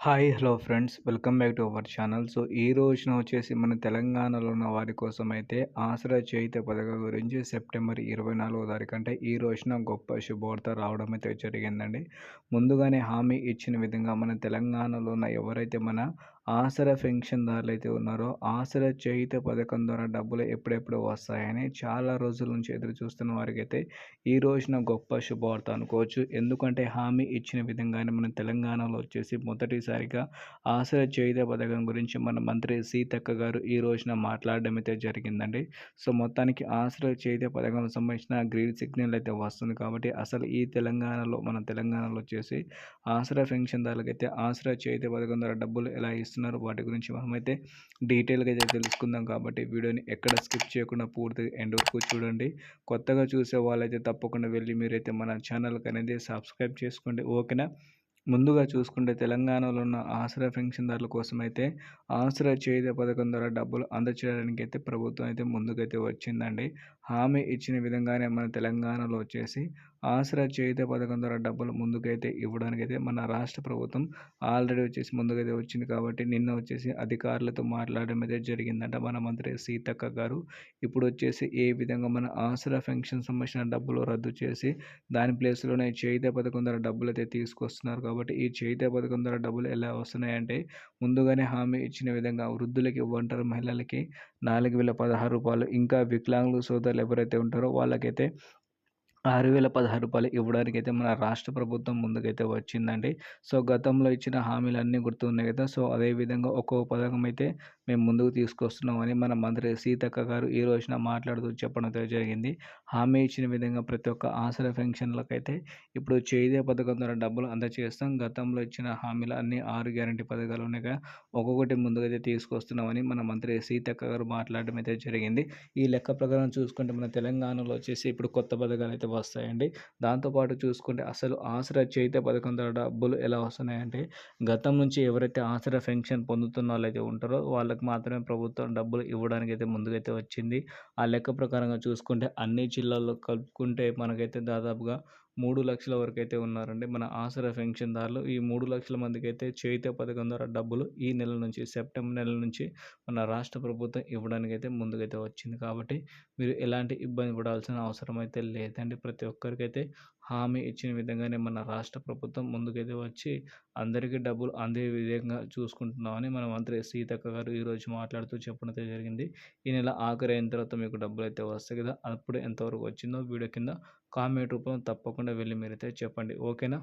Hi hello friends. Welcome back to our channel. So ఈ రోజున వచ్చేసి మన తెలంగాణలో ఉన్న వారి కోసం అయితే ఆసరా చేయిత పథకం గురించి సెప్టెంబర్ ఇరవై నాలుగో తారీఖు అంటే ఈ రోజున గొప్ప శుభవార్త రావడం అయితే జరిగిందండి. ముందుగానే హామీ ఇచ్చిన విధంగా మన తెలంగాణలో ఉన్న ఎవరైతే మన ఆసరా పెన్షన్దారులు అయితే ఉన్నారో ఆసరా చేయిత పథకం ద్వారా డబ్బులు ఎప్పుడెప్పుడు వస్తాయని చాలా రోజుల నుంచి ఎదురు చూస్తున్న వారికి అయితే ఈ రోజున గొప్ప శుభవార్త అనుకోవచ్చు. ఎందుకంటే హామీ ఇచ్చిన విధంగానే మన తెలంగాణలో వచ్చేసి మొదటిసారిగా ఆసరా చేయిత పథకం గురించి మన మంత్రి సీతక్క గారు ఈ రోజున మాట్లాడడం అయితే జరిగిందండి. సో మొత్తానికి ఆసరా చేయిత పథకం సంబంధించిన గ్రీన్ సిగ్నల్ అయితే వస్తుంది కాబట్టి అసలు ఈ తెలంగాణలో మన తెలంగాణలో వచ్చేసి ఆసరా పెన్షన్దారులకైతే అయితే ఆసరా చేయిత పథకం ద్వారా డబ్బులు ఎలా ఇస్తుంది ఇస్తున్నారు వాటి గురించి మనమైతే డీటెయిల్గా అయితే తెలుసుకుందాం కాబట్టి వీడియోని ఎక్కడ స్కిప్ చేయకుండా పూర్తిగా ఎండ్ వరకు చూడండి. కొత్తగా చూసే వాళ్ళైతే తప్పకుండా వెళ్ళి మీరైతే మన ఛానల్కి అనేది సబ్స్క్రైబ్ చేసుకోండి. ఓకేనా? ముందుగా చూసుకుంటే తెలంగాణలో ఉన్న ఆసరా పెన్షన్దారుల కోసం అయితే ఆసరా చేయుత పథకం ద్వారా డబ్బులు అందచేయడానికి అయితే ప్రభుత్వం అయితే ముందుకైతే వచ్చిందండి. హామీ ఇచ్చిన విధంగానే మన తెలంగాణలో వచ్చేసి ఆసరా చేయుత పథకం ద్వారా డబ్బులు ముందుకైతే ఇవ్వడానికి అయితే మన రాష్ట్ర ప్రభుత్వం ఆల్రెడీ వచ్చేసి ముందుకైతే వచ్చింది కాబట్టి నిన్న వచ్చేసి అధికారులతో మాట్లాడడం అయితే జరిగిందంట మన మంత్రి సీతక్క గారు. ఇప్పుడు వచ్చేసి ఏ విధంగా మన ఆసరా పెన్షన్ సంబంధించిన డబ్బులు రద్దు చేసి దాని ప్లేస్లోనే చేయుత పథకం ద్వారా డబ్బులు అయితే తీసుకొస్తున్నారు కాబట్టి కాబట్టి ఈ చేయుత పథకం ద్వారా డబ్బులు ఎలా వస్తున్నాయంటే ముందుగానే హామీ ఇచ్చిన విధంగా వృద్ధులకి ఒంటరి మహిళలకి నాలుగు వేల పదహారు రూపాయలు ఇంకా వికలాంగులు సోదరులు ఎవరైతే ఉంటారో వాళ్ళకైతే ఆరు వేల పదహారు రూపాయలు ఇవ్వడానికి అయితే మన రాష్ట్ర ప్రభుత్వం ముందుకైతే వచ్చిందండి. సో గతంలో ఇచ్చిన హామీలు అన్నీ గుర్తున్నాయి కదా! సో అదేవిధంగా ఒక్కో పథకం అయితే మేము ముందుకు తీసుకొస్తున్నామని మన మంత్రి సీతక్క గారు ఈ రోజున మాట్లాడుతూ చెప్పడం జరిగింది. హామీ ఇచ్చిన విధంగా ప్రతి ఒక్క ఆసరా పెన్షన్లకు ఇప్పుడు చేదే పథకం ద్వారా డబ్బులు అందజేస్తాం గతంలో ఇచ్చిన హామీలు అన్ని ఆరు గ్యారంటీ పథకాలు ఉన్నాయి ఒక్కొక్కటి ముందుకైతే తీసుకొస్తున్నామని మన మంత్రి సీతక్క గారు మాట్లాడడం అయితే జరిగింది. ఈ లెక్క ప్రకారం చూసుకుంటే మన తెలంగాణలో వచ్చేసి ఇప్పుడు కొత్త పథకాలు అయితే వస్తాయండి. దాంతోపాటు చూసుకుంటే అసలు ఆసరా చేయితే పథకం ద్వారా డబ్బులు ఎలా వస్తున్నాయంటే గతం నుంచి ఎవరైతే ఆసరా పెన్షన్ పొందుతున్న వాళ్ళైతే ఉంటారో వాళ్ళకి మాత్రమే ప్రభుత్వం డబ్బులు ఇవ్వడానికి అయితే ముందుకైతే వచ్చింది. ఆ లెక్క ప్రకారంగా చూసుకుంటే అన్ని జిల్లాల్లో కలుపుకుంటే మనకైతే దాదాపుగా మూడు లక్షల వరకు అయితే ఉన్నారండి. మన ఆసరా పెన్షన్దారులు ఈ మూడు లక్షల మందికి అయితే చేయిత పథకం ద్వారా డబ్బులు ఈ నెల నుంచి సెప్టెంబర్ నెల నుంచి మన రాష్ట్ర ప్రభుత్వం ఇవ్వడానికి అయితే ముందుకైతే వచ్చింది. కాబట్టి మీరు ఎలాంటి ఇబ్బంది పడాల్సిన అవసరం అయితే లేదండి. ప్రతి ఒక్కరికైతే హామీ ఇచ్చిన విధంగానే మన రాష్ట్ర ప్రభుత్వం ముందుకైతే వచ్చి అందరికీ డబ్బులు అందే విధంగా చూసుకుంటున్నామని మన మంత్రి సీతక్క గారు ఈరోజు మాట్లాడుతూ చెప్పడం అయితే జరిగింది. ఈ నెల ఆఖరి అయిన తర్వాత మీకు డబ్బులు అయితే వస్తాయి కదా అప్పుడు ఎంతవరకు వచ్చిందో వీడియో కింద కామెంట్ రూపంలో తప్పకుండా వెళ్ళి మీరైతే చెప్పండి. ఓకేనా?